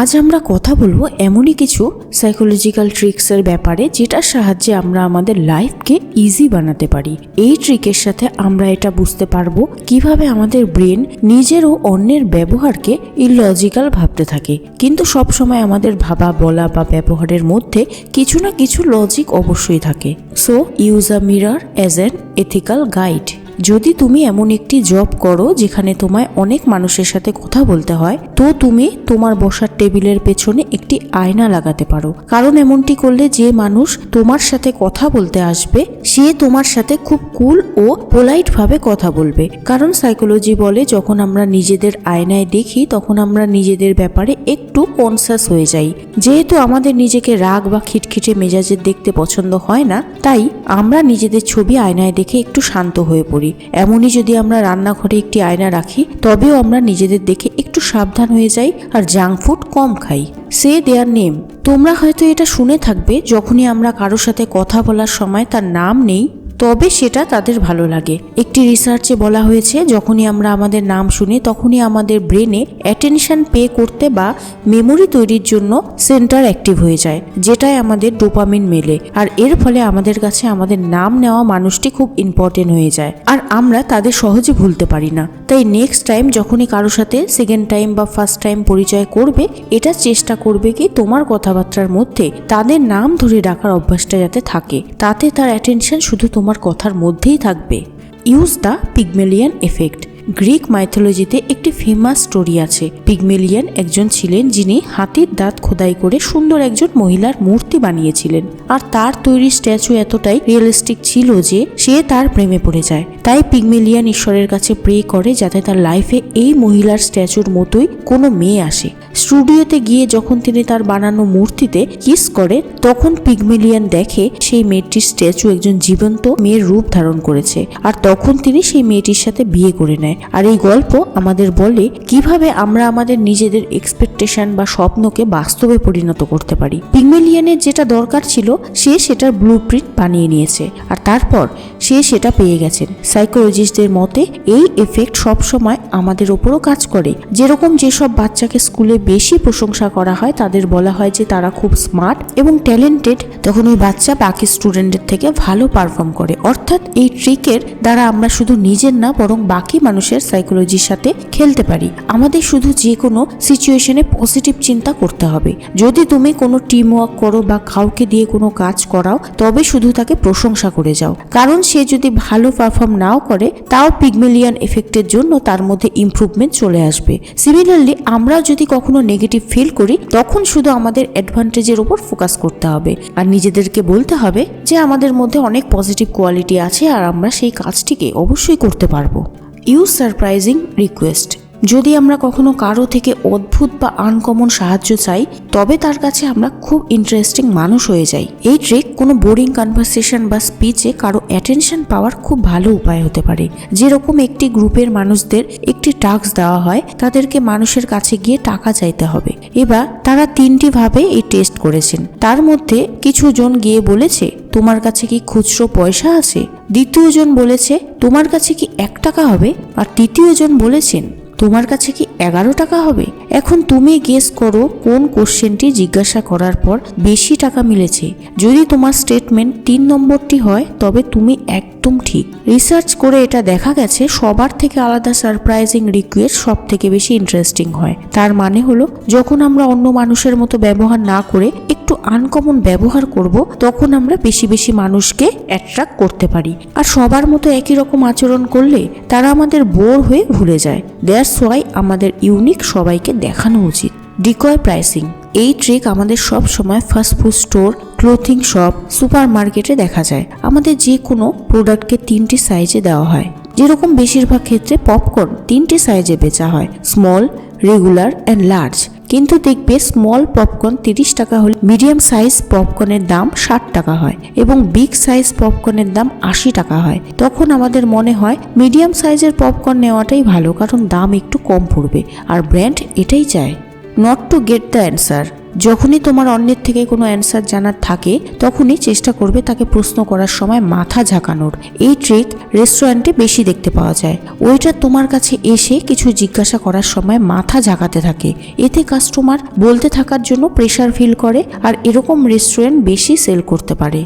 আজ আমরা কথা বলব এমনই কিছু সাইকোলজিক্যাল ট্রিক্সের ব্যাপারে যেটার সাহায্যে আমরা আমাদের লাইফকে ইজি বানাতে পারি। এই ট্রিকের সাথে আমরা এটা বুঝতে পারব কীভাবে আমাদের ব্রেন নিজের ও অন্যের ব্যবহারকে ইলজিক্যাল ভাবতে থাকে। কিন্তু সব সময় আমাদের ভাবা, বলা বা ব্যবহারের মধ্যে কিছু না কিছু লজিক অবশ্যই থাকে। So use a mirror as an ethical guide যদি তুমি এমন একটি জব করো যেখানে তোমায় অনেক মানুষের সাথে কথা বলতে হয়, তো তুমি তোমার বসার টেবিলের পেছনে একটি আয়না লাগাতে পারো। কারণ এমনটি করলে যে মানুষ তোমার সাথে কথা বলতে আসবে, সে তোমার সাথে খুব কুল ও পোলাইট ভাবে কথা বলবে। কারণ সাইকোলজি বলে, যখন আমরা নিজেদের আয়নায় দেখি, তখন আমরা নিজেদের ব্যাপারে একটু কনসাস হয়ে যাই। যেহেতু আমাদের নিজেকে রাগ বা খিটখিটে মেজাজের দেখতে পছন্দ হয় না, তাই আমরা নিজেদের ছবি আয়নায় দেখে একটু শান্ত হয়ে পড়ি। এমনই যদি আমরা রান্নাঘরে একটি আয়না রাখি, তবেও আমরা নিজেদের দেখে একটু সাবধান হয়ে যাই আর জাঙ্ক ফুড কম খাই। সে দেয়ার নেম তোমরা হয়তো এটা শুনে থাকবে, যখনই আমরা কারোর সাথে কথা বলার সময় তার নাম নেই। তবে সেটা তাদের ভালো লাগে। একটি রিসার্চে বলা হয়েছে, যখনই আমরা আমাদের নাম শুনি, তখনই আমাদের ব্রেনে অ্যাটেনশন পে করতে বা মেমোরি তৈরির জন্য সেন্টার অ্যাক্টিভ হয়ে যায়, যেটাই আমাদের ডোপামিন মেলে। আর এর ফলে আমাদের কাছে আমাদের নাম নেওয়া মানুষটি খুব ইম্পর্টেন্ট হয়ে যায়। আর আমরা তাদের সহজে ভুলতে পারি না। তাই নেক্সট টাইম যখনই কারোর সাথে সেকেন্ড টাইম বা ফার্স্ট টাইম পরিচয় করবে, এটা চেষ্টা করবে কি তোমার কথাবার্তার মধ্যে তাদের নাম ধরে ডাকার অভ্যাসটা যাতে থাকে। তাতে তার অ্যাটেনশন শুধু তোমার কথার মধ্যেই থাকবে। Use the Pygmalion effect Greek মাইথোলজিতে একটি ফেমাস স্টোরি আছে। পিগমেলিয়ান একজন ছিলেন যিনি হাতির দাঁত খোদাই করে সুন্দর একজন মহিলার মূর্তি বানিয়েছিলেন। আর তার তৈরি স্ট্যাচু এতটাই রিয়েলিস্টিক ছিল যে সে তার প্রেমে পড়ে যায়। তাই পিগমেলিয়ান ঈশ্বরের কাছে প্রে করে যাতে তার লাইফে এই মহিলার স্ট্যাচুর মতোই কোনো মেয়ে আসে। স্টুডিওতে গিয়ে যখন তিনি তার বানানো মূর্তিতে কিস করে, তখন পিগমেলিয়ান দেখে সেই মেয়েটির স্ট্যাচু একজন জীবন্ত মেয়ের রূপ ধারণ করেছে। আর তখন তিনি সেই মেয়েটির সাথে বিয়ে করে নেয়। আর এই গল্প আমাদের বলে কীভাবে আমরা আমাদের নিজেদের এক্সপেকটেশন বা স্বপ্নকে বাস্তবে পরিণত করতে পারি। পিগমেলিয়ানের যেটা দরকার ছিল, সে সেটার ব্লু বানিয়ে নিয়েছে। আর তারপর সে সেটা পেয়ে গেছেন। সাইকোলজিস্টদের মতে, এই এফেক্ট সবসময় আমাদের ওপরও কাজ করে। যেরকম যেসব বাচ্চাকে স্কুলে বেশি প্রশংসা করা হয়, তাদের বলা হয় যে তারা খুব স্মার্ট এবং ট্যালেন্টেড তখন ওই বাচ্চা বাকি স্টুডেন্টের থেকে ভালো পারফর্ম করে। অর্থাৎ এই ট্রিকের দ্বারা আমরা শুধু নিজের না, বরং বাকি মানুষের সাইকোলজির সাথে খেলতে পারি। আমাদের শুধু যে কোনো সিচুয়েশনে পজিটিভ চিন্তা করতে হবে। যদি তুমি কোনো টিম ওয়ার্ক করো বা কাউকে দিয়ে কোনো কাজ করাও, তবে শুধু তাকে প্রশংসা করে যাও। কারণ সে যদি ভালো পারফর্ম নাও করে, তাও পিগমেলিয়ান এফেক্টের জন্য তার মধ্যে ইমপ্রুভমেন্ট চলে আসবে। সিমিলারলি আমরা যদি কখনো নেগেটিভ ফিল করি, তখন শুধু আমাদের অ্যাডভান্টেজের উপর ফোকাস করতে হবে। আর নিজেদেরকে বলতে হবে যে আমাদের মধ্যে অনেক পজিটিভ কোয়ালিটি আছে আর আমরা সেই কাজটিকে অবশ্যই করতে পারব। ইউ সারপ্রাইজিং রিকোয়েস্ট যদি আমরা কখনো কারও থেকে অদ্ভুত বা আনকমন সাহায্য চাই, তবে তার কাছে আমরা খুব ইন্টারেস্টিং মানুষ হয়ে যাই। এই ট্রিক কোনো বোরিং কনভারসেশন বা স্পিচে কারও অ্যাটেনশন পাওয়ার খুব ভালো উপায় হতে পারে। যেরকম একটি গ্রুপের মানুষদের একটি টাস্ক দেওয়া হয়, তাদেরকে মানুষের কাছে গিয়ে টাকা চাইতে হবে। এবার তারা তিনটি ভাবে এই টেস্ট করেছেন। তার মধ্যে কিছু জন গিয়ে বলেছে, তোমার কাছে কি খুচরো পয়সা আছে? দ্বিতীয় জন বলেছে, তোমার কাছে কি এক টাকা হবে? আর তৃতীয় জন বলেছেন তোমার কাছে কি এগারো টাকা হবে? এখন তুমি গেস করো কোন কোশ্চেনটি জিজ্ঞাসা করার পর বেশি টাকা মিলেছে। যদি তোমার স্টেটমেন্ট তিন নম্বরটি হয়, তবে তুমি একদম ঠিক। রিসার্চ করে এটা দেখা গেছে, সবার থেকে আলাদা সারপ্রাইজিং রিকোয়েস্ট সব থেকে বেশি ইন্টারেস্টিং হয়। তার মানে হলো, যখন আমরা অন্য মানুষের মতো ব্যবহার না করে একটু আনকমন ব্যবহার করব, তখন আমরা বেশি বেশি মানুষকে অ্যাট্রাক্ট করতে পারি। আর সবার মতো একই রকম আচরণ করলে তারা আমাদের বোর হয়ে ভুলে যায়। দ্যাটস ওয়াই আমাদের ইউনিক সবাইকে দেখানো উচিত। ডিকয় প্রাইসিং এই ট্রিক আমাদের সব সময় fast food store clothing shop super মার্কেটে দেখা যায়। আমাদের যে কোনো প্রোডাক্টকে তিনটি সাইজে দেওয়া হয়। যেরকম বেশিরভাগ ক্ষেত্রে পপকর্ন তিনটি সাইজে বেচা হয়। স্মল রেগুলার অ্যান্ড লার্জ কিন্তু দেখবে স্মল পপকর্ন তিরিশ টাকা হলে মিডিয়াম সাইজ পপকর্নের দাম ষাট টাকা হয় এবং বিগ সাইজ পপকর্নের দাম আশি টাকা হয়। তখন আমাদের মনে হয় মিডিয়াম সাইজের পপকর্ন নেওয়াটাই ভালো, কারণ দাম একটু কম পড়বে। আর ব্র্যান্ড এটাই চায়। Not to get the answer যখনই তোমার অন্যের থেকে কোনো অ্যান্সার জানার থাকে, তখনই চেষ্টা করবে তাকে প্রশ্ন করার সময় মাথা ঝাঁকানোর। এই ট্রিক রেস্টুরেন্টে বেশি দেখতে পাওয়া যায়। ওইটার তোমার কাছে এসে কিছু জিজ্ঞাসা করার সময় মাথা ঝাঁকাতে থাকে। এতে কাস্টমার বলতে থাকার জন্য প্রেশার ফিল করে আর এরকম রেস্টুরেন্ট বেশি সেল করতে পারে।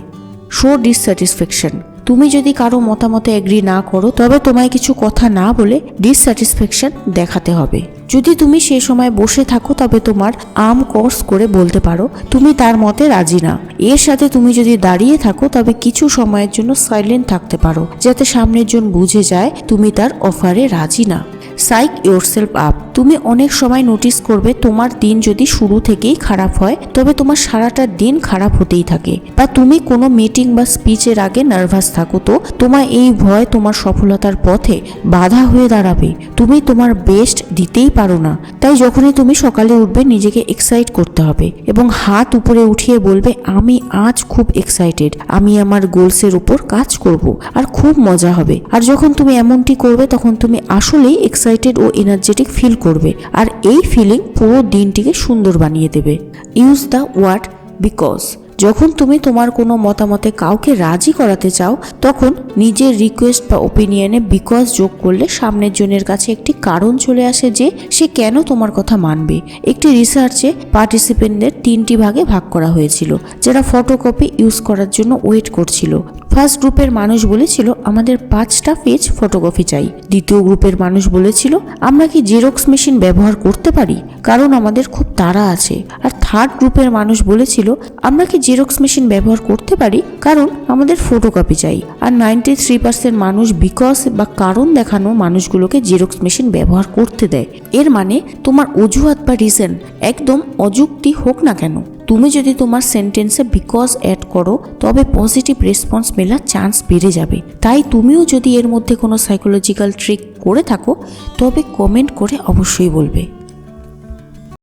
শো ডিসস্যাটিসফ্যাকশন তুমি যদি কারও মতামতে এগ্রি না করো, তবে তোমায় কিছু কথা না বলে ডিসস্যাটিসফ্যাকশন দেখাতে হবে। যদি তুমি সে সময় বসে থাকো, তবে তোমার আম কোর্স করে বলতে পারো, তুমি তার মতে রাজি না। এর সাথে তুমি যদি দাঁড়িয়ে থাকো, তবে কিছু সময়ের জন্য সাইলেন্ট থাকতে পারো, যাতে সামনের জন বুঝে যায় তুমি তার অফারে রাজি না। সাইক ইয়োরসেলফ আপ তুমি অনেক সময় নোটিস করবে তোমার দিন যদি শুরু থেকেই খারাপ হয়, তবে তোমার সারাটা দিন খারাপ হতেই থাকে। বা তুমি কোনো মিটিং বা স্পিচের আগে নার্ভাস থাকো তো তোমার এই ভয় তোমার সফলতার পথে বাধা হয়ে দাঁড়াবে। তুমি তোমার বেস্ট দিতেই পারো না। তাই যখনই তুমি সকালে উঠবে, নিজেকে এক্সাইট করতে হবে এবং হাত উপরে উঠিয়ে বলবে, আমি আজ খুব এক্সাইটেড আমি আমার গোলসের উপর কাজ করব। আর খুব মজা হবে। আর যখন তুমি এমনটি করবে, তখন তুমি আসলেই এক্সাইটেড ও এনার্জেটিক ফিল করবে আর এই ফিলিং পুরো দিনটিকে সুন্দর বানিয়ে দেবে। ইউজ দ্য ওয়ার্ড বিকজ যখন তুমি তোমার কোনো মতামতে কাউকে রাজি করাতে চাও, তখন নিজের রিকোয়েস্ট বা ওপিনিয়নে বিকজ যোগ করলে সামনের জনের কাছে একটি কারণ চলে আসে যে সে কেন তোমার কথা মানবে। একটি রিসার্চে পার্টিসিপেন্টদের তিনটি ভাগে ভাগ করা হয়েছিল, যারা ফটোকপি ইউজ করার জন্য ওয়েট করছিল। ফার্স্ট গ্রুপের মানুষ বলেছিল, আমাদের পাঁচটা পেজ ফটোকপি চাই। দ্বিতীয় গ্রুপের মানুষ বলেছিল, আমরা কি জেরক্স মেশিন ব্যবহার করতে পারি? কারণ আমাদের খুব তাড়া আছে। আর থার্ড গ্রুপের মানুষ বলেছিল, আমরা কি জেরক্স মেশিন ব্যবহার করতে পারি, কারণ আমাদের ফটোকপি চাই। আর নাইনটি থ্রি পার্সেন্ট মানুষ বিকজ বা কারণ দেখানো মানুষগুলোকে জেরক্স মেশিন ব্যবহার করতে দেয়। এর মানে তোমার অজুহাত বা রিজন একদম অযুক্তি হোক না কেন। তুমি যদি তোমার সেন্টেন্সে বিকজ অ্যাড করো, তবে পজিটিভ রেসপন্স মেলার চান্স বেড়ে যাবে। তাই তুমিও যদি এর মধ্যে কোনো সাইকোলজিক্যাল ট্রিক করে থাকো, তবে কমেন্ট করে অবশ্যই বলবে।